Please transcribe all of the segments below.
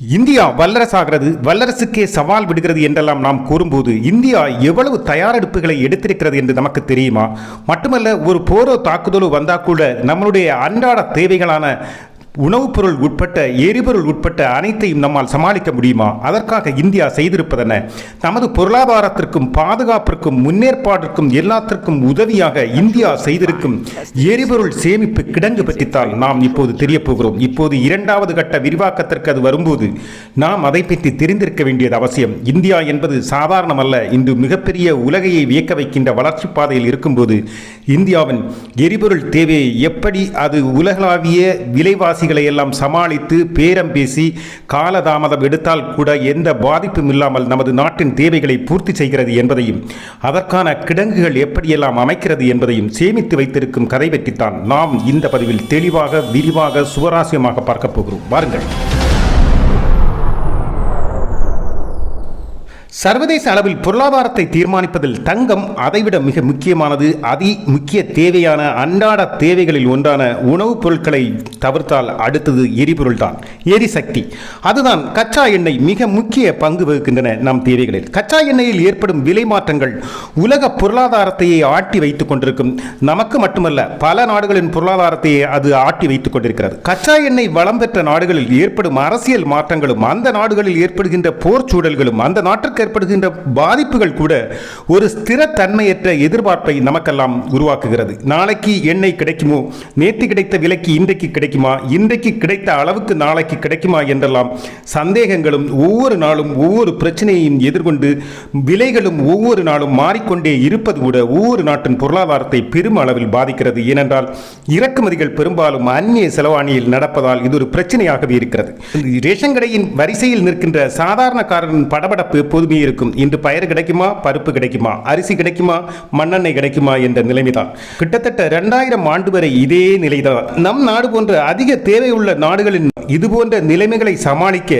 India வல்லரசாகிறது வல்லரசுக்கே சவால் விடுகிறது என்றெல்லாம் நாம் கூறும்போது இந்தியா எவ்வளவு தயாரெடுப்புகளை எடுத்திருக்கிறது என்று நமக்கு தெரியுமா? மட்டுமல்ல ஒரு போரோ தாக்குதலோ வந்தால் கூட நம்மளுடைய அன்றாட தேவைகளான உணவுப் பொருள் உட்பட்ட எரிபொருள் உட்பட்ட அனைத்தையும் நம்மால் சமாளிக்க முடியுமா? அதற்காக இந்தியா செய்திருப்பதென நமது பொருளாதாரத்திற்கும் பாதுகாப்பிற்கும் முன்னேற்பாட்டிற்கும் எல்லாத்திற்கும் உதவியாக இந்தியா செய்திருக்கும் எரிபொருள் சேமிப்பு கிடங்கு பற்றித்தான் நாம் இப்போது தெரிய போகிறோம். இப்போது இரண்டாவது கட்ட விரிவாக்கத்திற்கு அது வரும்போது நாம் அதை பற்றி தெரிந்திருக்க வேண்டியது அவசியம். இந்தியா என்பது சாதாரணமல்ல. இன்று மிகப்பெரிய உலகையை வியக்க வைக்கின்ற வளர்ச்சி பாதையில் இருக்கும்போது இந்தியாவின் எரிபொருள் தேவையை எப்படி அது உலகளாவிய விலைவாசி விலைவாசிகளை எல்லாம் சமாளித்து பேரம் பேசி காலதாமதம் எடுத்தால் கூட எந்த பாதிப்பும் இல்லாமல் நமது நாட்டின் தேவைகளை பூர்த்தி செய்கிறது என்பதையும் அதற்கான கிடங்குகள் எப்படியெல்லாம் அமைக்கிறது என்பதையும் சேமித்து வைத்திருக்கும் கதை பற்றித்தான் நாம் இந்த பதிவில் தெளிவாக விரிவாக சுவராசியமாக பார்க்க போகிறோம். வாருங்கள். சர்வதேச அளவில் பொருளாதாரத்தை தீர்மானிப்பதில் தங்கம் அதைவிட மிக முக்கியமானது. அதி முக்கிய தேவையான அன்றாட தேவைகளில் ஒன்றான உணவுப் பொருட்களை தவிர்த்தால் அடுத்தது எரிபொருள் தான் எரிசக்தி. அதுதான் கச்சா எண்ணெய் மிக முக்கிய பங்கு வகிக்கின்றன நம் தேவைகளில். கச்சா எண்ணெயில் ஏற்படும் விலை மாற்றங்கள் உலக பொருளாதாரத்தையே ஆட்டி வைத்துக் கொண்டிருக்கும். நமக்கு மட்டுமல்ல பல நாடுகளின் பொருளாதாரத்தையே அது ஆட்டி வைத்துக் கொண்டிருக்கிறது. கச்சா எண்ணெய் வளம் பெற்ற நாடுகளில் ஏற்படும் அரசியல் மாற்றங்களும் அந்த நாடுகளில் ஏற்படுகின்ற போர் சூழல்களும் அந்த நாட்டிற்கு ஏற்படுகின்ற பாதிப்புகள் கூட ஒரு ஸ்திரத்தன்மையற்ற எதிர்பார்ப்பை நமக்கெல்லாம் உருவாக்குகிறது. நாளைக்கு எண்ணெய் கிடைக்குமோ? நேற்று கிடைத்த விலைக்கு இன்றைக்கு கிடைக்குமா? இன்றைக்கு கிடைத்த அளவுக்கு நாளைக்கு கிடைக்குமா? என்றெல்லாம் சந்தேகங்களும் ஒவ்வொரு நாளும் ஒவ்வொரு பிரச்சனையையும் எதிர்கொண்டு விலைகளும் ஒவ்வொரு நாளும் மாறிக்கொண்டே இருப்பது கூட ஒவ்வொரு நாட்டின் பொருளாதாரத்தை பெரும் அளவில் பாதிக்கிறது. ஏனென்றால் இறக்குமதிகள் பெரும்பாலும் அந்நிய செலவாணியில் நடப்பதால் இது ஒரு பிரச்சனையாகவே இருக்கிறது. ரேஷன் கடையின் வரிசையில் நிற்கின்ற சாதாரணக்காரரின் படபடப்பு எப்போதுமே இருக்கும் இன்று பயிர் கிடைக்குமா? பருப்பு கிடைக்குமா? அரிசி கிடைக்குமா? மண்ணெண்ணெய் கிடைக்குமா? என்ற நிலைமைதான். கிட்டத்தட்ட இரண்டாயிரம் ஆண்டு வரை இதே நிலைதான். நம் நாடு போன்ற அதிக தேவையுள்ள நாடுகளின் இதுபோன்ற நிலைமைகளை சமாளிக்க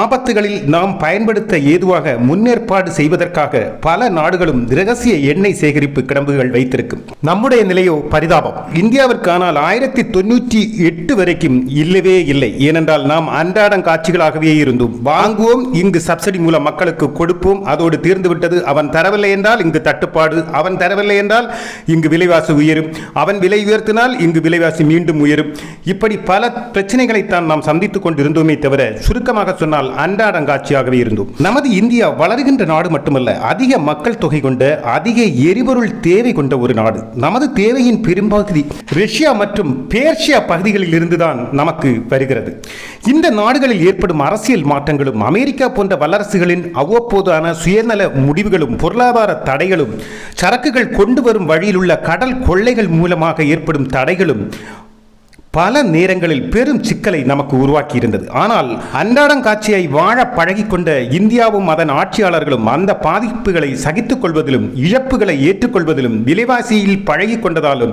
ஆபத்துகளில் நாம் பயன்படுத்த ஏதுவாக முன்னேற்பாடு செய்வதற்காக பல நாடுகளும் இரகசிய எண்ணெய் சேகரிப்பு கிடம்புகள் வைத்திருக்கும். நம்முடைய நிலையோ பரிதாபம். இந்தியாவிற்கானால் ஆயிரத்தி தொண்ணூற்றி எட்டு வரைக்கும் இல்லவே இல்லை. ஏனென்றால் நாம் அன்றாடம் காட்சிகளாகவே இருந்தோம். வாங்குவோம் இங்கு சப்சிடி மூலம் மக்களுக்கு கொடுப்போம். அதோடு தீர்ந்துவிட்டது அவன் தரவில்லை என்றால் இங்கு தட்டுப்பாடு அவன் தரவில்லை என்றால் இங்கு விலைவாசி உயரும். அவன் விலை உயர்த்தினால் இங்கு விலைவாசி மீண்டும் உயரும். இப்படி பல பிரச்சனைகளைத்தான் நாம் சந்தித்துக் கொண்டிருந்தோமே தவிர சுருக்கமாக சொன்னால் அன்றாடங்காட்சியாகவே இருந்தோம். நமது இந்தியா வளர்கின்ற நாடு மட்டுமல்ல அதிக மக்கள் தொகை கொண்ட அதிக எரிபொருள் தேவை கொண்ட ஒரு நாடு. நமது தேவையின் பெரும்பகுதி ரஷ்யா மற்றும் பேர்ஷியா பகுதிகளில் இருந்துதான் நமக்கு வருகிறது. இந்த நாடுகளில் ஏற்படும் அரசியல் மாற்றங்களும் அமெரிக்கா போன்ற வல்லரசுகளின் அவ்வப்போதான சுயநல முடிவுகளும் பொருளாதார தடைகளும் சரக்குகள் கொண்டு வரும் வழியில் உள்ள கடல் கொள்ளைகள் மூலமாக ஏற்படும் தடைகளும் பல நேரங்களில் பெரும் சிக்கலை நமக்கு உருவாக்கி இருந்தது ஆனால் அன்றாடம் காட்சியை வாழ பழகிக்கொண்ட இந்தியாவும் அதன் ஆட்சியாளர்களும் அந்த பாதிப்புகளை சகித்துக் கொள்வதிலும் இழப்புகளை ஏற்றுக்கொள்வதிலும் விலைவாசியில் பழகி கொண்டதாலும்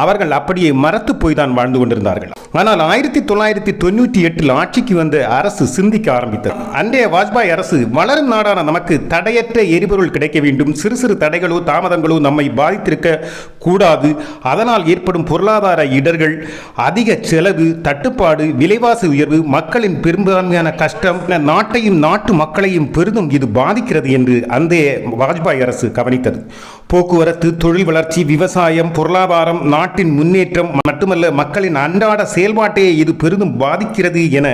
அவர்கள் அப்படியே மறத்து போய் தான் வாழ்ந்து கொண்டிருந்தார்கள். ஆனால் ஆயிரத்தி தொள்ளாயிரத்தி தொண்ணூற்றி எட்டில் ஆட்சிக்கு வந்த அரசு சிந்திக்க ஆரம்பித்தது. அன்றைய வாஜ்பாய் அரசு வளரும் நாடான நமக்கு தடையற்ற எரிபொருள் கிடைக்க வேண்டும். சிறு சிறு தடைகளோ தாமதங்களோ நம்மை பாதித்திருக்க கூடாது. அதனால் ஏற்படும் பொருளாதார இடர்கள் அதிக செலவு தட்டுப்பாடு விலைவாசி உயர்வு மக்களின் பெரும்பான்மையான கஷ்டம் நாட்டையும் நாட்டு மக்களையும் பெரிதும் இது பாதிக்கிறது என்று அந்த வாஜ்பாய் அரசு கவனித்தது. போக்குவரத்து தொழில் வளர்ச்சி விவசாயம் பொருளாதாரம் நாட்டின் முன்னேற்றம் மட்டுமல்ல மக்களின் அன்றாட செயல்பாட்டையே இது பெரிதும் பாதிக்கிறது என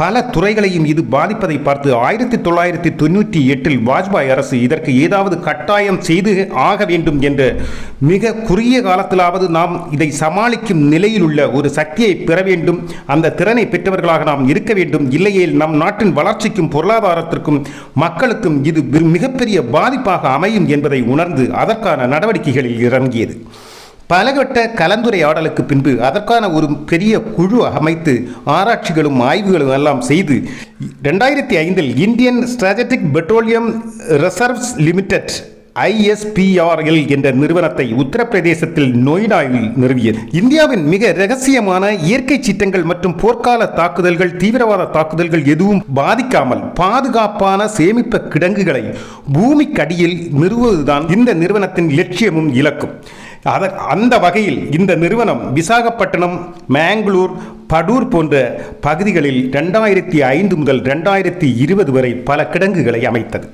பல துறைகளையும் இது பாதிப்பதை பார்த்து ஆயிரத்தி தொள்ளாயிரத்தி தொண்ணூற்றி எட்டில் வாஜ்பாய் அரசு இதற்கு ஏதாவது கட்டாயம் செய்து ஆக வேண்டும் என்று மிக குறுகிய காலத்திலாவது நாம் இதை சமாளிக்கும் நிலையில் உள்ள ஒரு சக்தியை பெற வேண்டும். அந்த திறனை பெற்றவர்களாக நாம் இருக்க வேண்டும். இல்லையேல் நம் நாட்டின் வளர்ச்சிக்கும் பொருளாதாரத்திற்கும் மக்களுக்கும் இது மிகப்பெரிய பாதிப்பாக அமையும் என்பதை உணர்ந்து அதற்கான நடவடிக்கைகளில் இறங்கியது. பலகட்ட கலந்துரையாடலுக்கு பின்பு அதற்கான ஒரு பெரிய குழு அமைத்து ஆராய்ச்சிகளும் ஆய்வுகளும் எல்லாம் செய்து ரெண்டாயிரத்தி ஐந்தில் Indian strategic petroleum reserves limited ISPRL என்ற நிறுவனத்தை உத்தரப்பிரதேசத்தில் நொய்டாவில் நிறுவியது. இந்தியாவின் மிக ரகசியமான இயற்கை சீற்றங்கள் மற்றும் போர்க்கால தாக்குதல்கள் தீவிரவாத தாக்குதல்கள் எதுவும் பாதிக்காமல் பாதுகாப்பான சேமிப்பு கிடங்குகளை பூமிக்கடியில் நிறுவுவதுதான் இந்த நிறுவனத்தின் லட்சியமும் இலக்கும். அத அந்த வகையில் இந்த நிறுவனம் விசாகப்பட்டினம் மேங்களூர் படூர் போன்ற பகுதிகளில் ரெண்டாயிரத்தி ஐந்து முதல் ரெண்டாயிரத்தி இருபது வரை பல கிடங்குகளை அமைத்தது.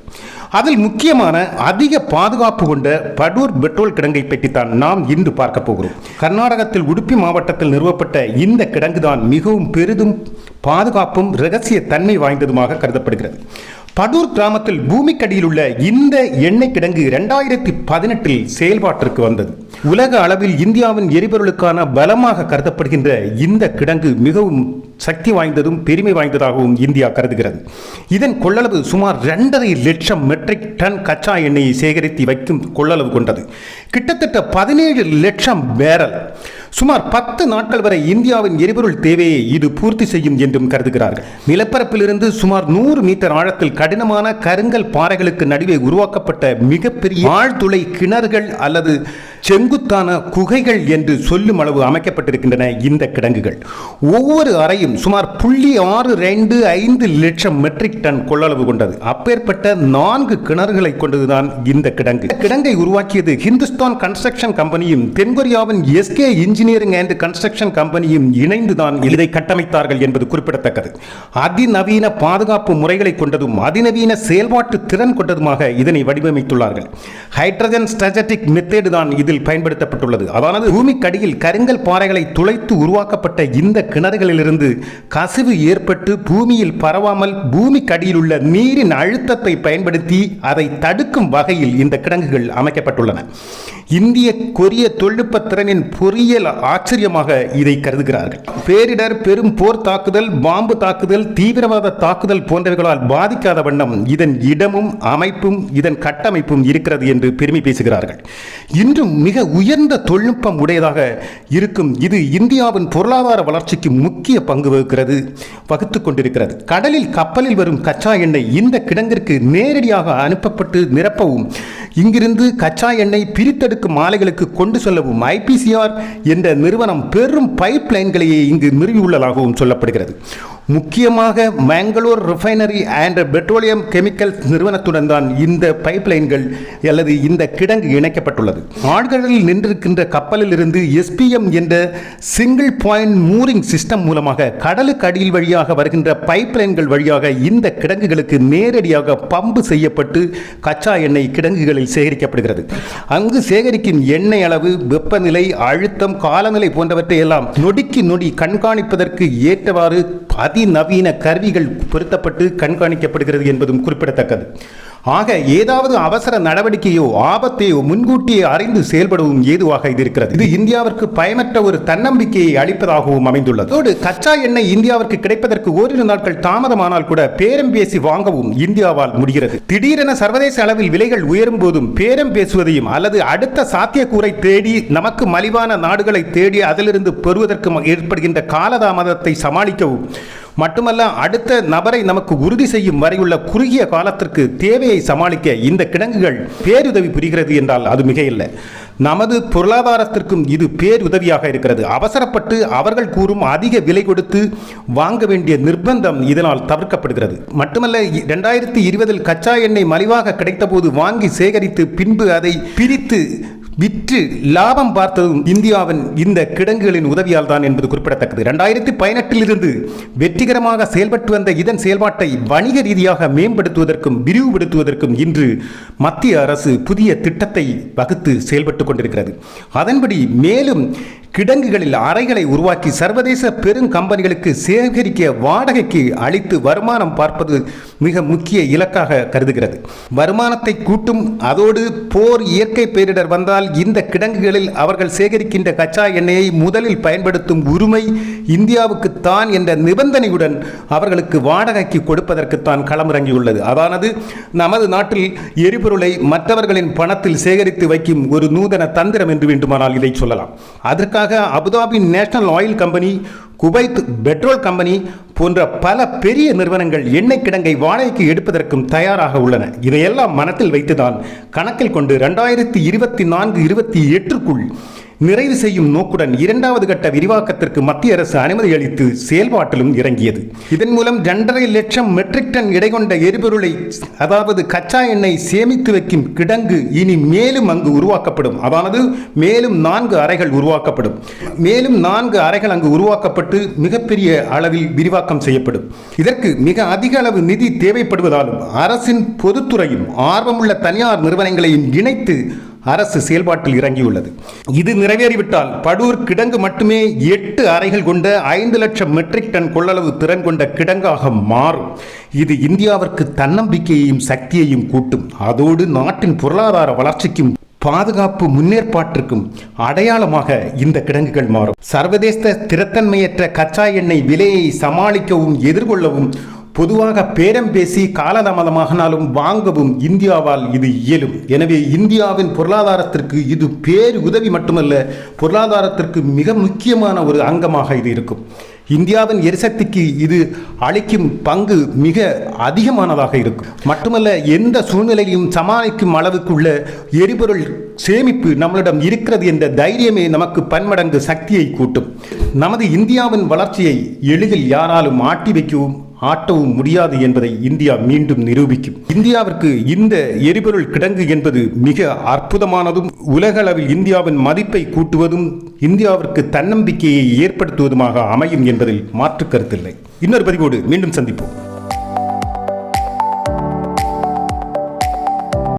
அதில் முக்கியமான அதிக பாதுகாப்பு கொண்ட படூர் பெட்ரோல் கிடங்கை பற்றித்தான் நாம் இன்று பார்க்க போகிறோம். கர்நாடகத்தில் உடுப்பி மாவட்டத்தில் நிறுவப்பட்ட இந்த கிடங்கு தான் மிகவும் பெரிதும் பாதுகாப்பும் ரகசிய தன்மை வாய்ந்ததுமாக கருதப்படுகிறது. படூர் கிராமத்தில் பூமிக்கடியில் உள்ள இந்த எண்ணெய் கிடங்கு ரெண்டாயிரத்தி பதினெட்டில் செயல்பாட்டிற்கு வந்தது. உலக அளவில் இந்தியாவின் எரிபொருளுக்கான பலமாக கருதப்படுகின்ற இந்த கிடங்கு மிகவும் சக்தி வாய்ந்ததும் பெருமை வாய்ந்ததாகவும் இந்தியா கருதுகிறது. இதன் கொள்ளளவு சுமார் இரண்டரை லட்சம் மெட்ரிக் டன் கச்சா எண்ணெயை சேகரித்து வைக்கும் கொள்ளளவு கொண்டது. கிட்டத்தட்ட பதினேழு லட்சம் பேரல் சுமார் பத்து நாட்கள் வரை இந்தியாவின் எரிபொருள் தேவையை இது பூர்த்தி செய்யும் என்றும் கருதுகிறார்கள். நிலப்பரப்பிலிருந்து சுமார் நூறு மீட்டர் ஆழத்தில் கடினமான கருங்கல் பாறைகளுக்கு நடுவே உருவாக்கப்பட்ட மிகப்பெரிய ஆழ்துளை கிணறுகள் அல்லது செங்குத்தான குகைகள் என்று சொல்லும் அளவு அமைக்கப்பட்டிருக்கின்றன இந்த கிடங்குகள். ஒவ்வொரு அறையும் சுமார் புள்ளி ஆறு ரெண்டு ஐந்து லட்சம் மெட்ரிக் டன் கொள்ளளவு கொண்டது. அப்பேற்பட்ட நான்கு கிணறுகளை கொண்டதுதான் இந்த கிடங்கு. கிடங்கை உருவாக்கியது ஹிந்துஸ்தான் கன்ஸ்ட்ரக்ஷன் கம்பெனியும் தென்கொரியாவின் எஸ்கே இன்ஜினியரிங் அண்ட் கன்ஸ்ட்ரக்ஷன் கம்பெனியும் இணைந்துதான் இதை கட்டமைத்தார்கள் என்பது குறிப்பிடத்தக்கது. அதிநவீன பாதுகாப்பு முறைகளை கொண்டதும் அதிநவீன செயல்பாட்டு திறன் கொண்டதுமாக இதனை வடிவமைத்துள்ளார்கள். ஹைட்ரஜன் ஸ்ட்ராட்டஜிக் மெத்தேடு தான் இதில் பயன்படுத்தப்பட்டுள்ளது. அதானது பூமிக்கடியில் கருங்கல் பாறைகளை துளைத்து உருவாக்கப்பட்ட இந்த கிணறுகளிலிருந்து கசிவு ஏற்பட்டு பூமியில் பரவாமல் பூமிக்கடியில் உள்ள நீரின் அழுத்தத்தை பயன்படுத்தி அதை தடுக்கும் வகையில் இந்த கிடங்குகள் அமைக்கப்பட்டுள்ளன. இந்திய கொரிய தொழில்நுட்ப திறனின் பொறியியல் ஆச்சரியமாக இதை கருதுகிறார்கள். பேரிடர் பெரும் போர் தாக்குதல் பாம்பு தாக்குதல் தீவிரவாத தாக்குதல் போன்றவைகளால் பாதிக்காத வண்ணம் இதன் இடமும் அமைப்பும் இதன் கட்டமைப்பும் இருக்கிறது என்று பெருமை பேசுகிறார்கள். இன்றும் மிக உயர்ந்த தொழில்நுட்பம் உடையதாக இருக்கும் இது இந்தியாவின் பொருளாதார வளர்ச்சிக்கு முக்கிய பங்கு வகுக்கிறது வகுத்து கொண்டிருக்கிறது. கடலில் கப்பலில் வரும் கச்சா எண்ணெய் இந்த கிடங்கிற்கு நேரடியாக அனுப்பப்பட்டு நிரப்பவும் இங்கிருந்து கச்சா எண்ணெய் பிரித்தெடுக்கும் ஆலைகளுக்கு கொண்டு செல்லவும் ஐபிசிஆர் என்ற நிறுவனம் பெரும் பைப் லைன்களையே இங்கு நிறுவியுள்ளதாகவும் சொல்லப்படுகிறது. முக்கியமாக Mangalore refinery and petroleum chemicals நிறுவனத்துடன் தான் இந்த பைப் லைன்கள் அல்லது இந்த கிடங்கு இணைக்கப்பட்டுள்ளது. ஆழ்கடலில் நின்றிருக்கின்ற கப்பலில் இருந்து எஸ்பிஎம் என்ற சிங்கிள் பாயிண்ட் மூரிங் சிஸ்டம் மூலமாக கடலுக்கு அடியில் வழியாக வருகின்ற பைப் லைன்கள் வழியாக இந்த கிடங்குகளுக்கு நேரடியாக பம்பு செய்யப்பட்டு கச்சா எண்ணெய் கிடங்குகளில் சேகரிக்கப்படுகிறது. அங்கு சேகரிக்கும் எண்ணெய் அளவு வெப்பநிலை அழுத்தம் காலநிலை போன்றவற்றை எல்லாம் நொடிக்கு நொடி கண்காணிப்பதற்கு ஏற்றவாறு அதிநவீன கருவிகள் பொருத்தப்பட்டு கண்காணிக்கப்படுகிறது என்பதும் குறிப்பிடத்தக்கது. ஆக ஏதாவது அவசர நடவடிக்கையோ ஆபத்தையோ முன்கூட்டியே அறிந்து செயல்படவும் ஏதுவாக இது இருக்கிறது. இது இந்தியாவிற்கு பயமற்ற ஒரு தன்னம்பிக்கையை அளிப்பதாகவும் அமைந்துள்ளது. அதோடு கச்சா எண்ணெய் இந்தியாவிற்கு கிடைப்பதற்கு ஓரிரு நாட்கள் தாமதமானால் கூட பேரம் பேசி வாங்கவும் இந்தியாவால் முடிகிறது. திடீரென சர்வதேச அளவில் விலைகள் உயரும் போதும் பேரம் பேசுவதையும் அல்லது அடுத்த சாத்தியக்கூறை தேடி நமக்கு மலிவான நாடுகளை தேடி அதிலிருந்து பெறுவதற்கு ஏற்படுகின்ற காலதாமதத்தை சமாளிக்கவும் மட்டுமல்ல அடுத்த நபரை நமக்கு உறுதி செய்யும் வரையுள்ள குறுகிய காலத்திற்கு தேவையை சமாளிக்க இந்த கிடங்குகள் பேருதவி புரிகிறது என்றால் அது மிகையில்லை. நமது பொருளாதாரத்திற்கும் இது பேருதவியாக இருக்கிறது. அவசரப்பட்டு அவர்கள் கூறும் அதிக விலை கொடுத்து வாங்க வேண்டிய நிர்பந்தம் இதனால் தவிர்க்கப்படுகிறது. மட்டுமல்ல இரண்டாயிரத்தி இருபதில் கச்சா எண்ணெய் மலிவாக கிடைத்தபோது வாங்கி சேகரித்து பின்பு அதை பிரித்து விற்று லாபம் பார்த்ததும் இந்தியாவின் இந்த கிடங்குகளின் உதவியால் தான் என்பது குறிப்பிடத்தக்கது. இரண்டாயிரத்தி பதினெட்டிலிருந்து வெற்றிகரமாக செயல்பட்டு வந்த இதன் செயல்பாட்டை வணிக ரீதியாக மேம்படுத்துவதற்கும் விரிவுபடுத்துவதற்கும் இன்று மத்திய அரசு புதிய திட்டத்தை வகுத்து செயல்பட்டு கொண்டிருக்கிறது. அதன்படி மேலும் கிடங்குகளில் அறைகளை உருவாக்கி சர்வதேச பெரும் கம்பெனிகளுக்கு சேகரிக்க வாடகைக்கு அளித்து வருமானம் பார்ப்பது மிக முக்கிய இலக்காக கருதுகிறது. வருமானத்தை கூட்டும் அதோடு போர் இயற்கை பேரிடர் வந்தால் இந்த கிடங்குகளில் அவர்கள் சேகரிக்கின்ற கச்சா எண்ணெயை முதலில் பயன்படுத்தும் உரிமை இந்தியாவுக்கு தான் என்ற நிபந்தனையுடன் அவர்களுக்கு வாடகைக்கு கொடுப்பதற்குத்தான் களமிறங்கியுள்ளது. அதானது நமது நாட்டில் எரிபொருளை மற்றவர்களின் பணத்தில் சேகரித்து வைக்கும் ஒரு நூதன தந்திரம் என்று வேண்டுமானால் இதை சொல்லலாம். அதற்காக Abu Dhabi national oil company Kuwait petrol company போன்ற பல பெரிய நிறுவனங்கள் எண்ணெய் கிடங்கை வாடகைக்கு எடுப்பதற்கும் தயாராக உள்ளன. இதையெல்லாம் மனத்தில் வைத்துதான் கணக்கில் கொண்டு ரெண்டாயிரத்தி இருபத்தி நான்கு இருபத்தி எட்டுக்குள் நிறைவு செய்யும் நோக்குடன் இரண்டாவது கட்ட விரிவாக்கத்திற்கு மத்திய அரசு அனுமதி அளித்து செயல்பாட்டிலும் இறங்கியது. இதன் மூலம் இரண்டரை லட்சம் மெட்ரிக் டன் எடை கொண்ட எரிபொருளை அதாவது கச்சா எண்ணெய் சேமித்து வைக்கும் கிடங்கு இனி மேலும் அங்கு உருவாக்கப்படும். அதாவது மேலும் நான்கு அறைகள் உருவாக்கப்படும். மேலும் நான்கு அறைகள் அங்கு உருவாக்கப்பட்டு மிகப்பெரிய அளவில் விரிவாக்கம் செய்யப்படும். இதற்கு மிக அதிக அளவு நிதி தேவைப்படுவதாலும் அரசின் பொதுத்துறையும் ஆர்வமுள்ள தனியார் நிறுவனங்களையும் இணைத்து அரசு செயல்பாட்டில் இறங்கியுள்ளது. இது நிறைவேறிவிட்டால் படூர் கிடங்கு மட்டுமே எட்டு அறைகள் கொண்ட ஐந்து லட்சம் மெட்ரிக் டன் கொள்ளளவு திறன் கொண்ட கிடங்காக மாறும். இது இந்தியாவிற்கு தன்னம்பிக்கையையும் சக்தியையும் கூட்டும். அதோடு நாட்டின் பொருளாதார வளர்ச்சிக்கும் பாதுகாப்பு முன்னேற்பாட்டிற்கும் அடையாளமாக இந்த கிடங்குகள் மாறும். சர்வதேச ஸ்திரத்தன்மையற்ற கச்சா எண்ணெய் விலையை சமாளிக்கவும் எதிர்கொள்ளவும் பொதுவாக பேரம் பேசி காலதாமதமாகினாலும் வாங்கவும் இந்தியாவால் இது இயலும். எனவே இந்தியாவின் பொருளாதாரத்திற்கு இது பேரு உதவி மட்டுமல்ல பொருளாதாரத்திற்கு மிக முக்கியமான ஒரு அங்கமாக இது இருக்கும். இந்தியாவின் எரிசக்திக்கு இது அளிக்கும் பங்கு மிக அதிகமானதாக இருக்கும். மட்டுமல்ல எந்த சூழ்நிலையும் சமாளிக்கும் அளவுக்குள்ள எரிபொருள் சேமிப்பு நம்மளிடம் இருக்கிறது என்ற தைரியமே நமக்கு பன்மடங்கு சக்தியை கூட்டும். நமது இந்தியாவின் வளர்ச்சியை எளிதில் யாராலும் ஆட்டி வைக்கவும் ஆட்டவும் முடியாது என்பதை இந்தியா மீண்டும் நிரூபிக்கும். இந்தியாவிற்கு இந்த எரிபொருள் கிடங்கு என்பது மிக அற்புதமானதும் உலகளவில் இந்தியாவின் மதிப்பை கூட்டுவதும் இந்தியாவிற்கு தன்னம்பிக்கையை ஏற்படுத்துவதுமாக அமையும் என்பதில் மாற்று கருத்தில்லை. இன்னொரு பதிவோடு மீண்டும் சந்திப்போம்.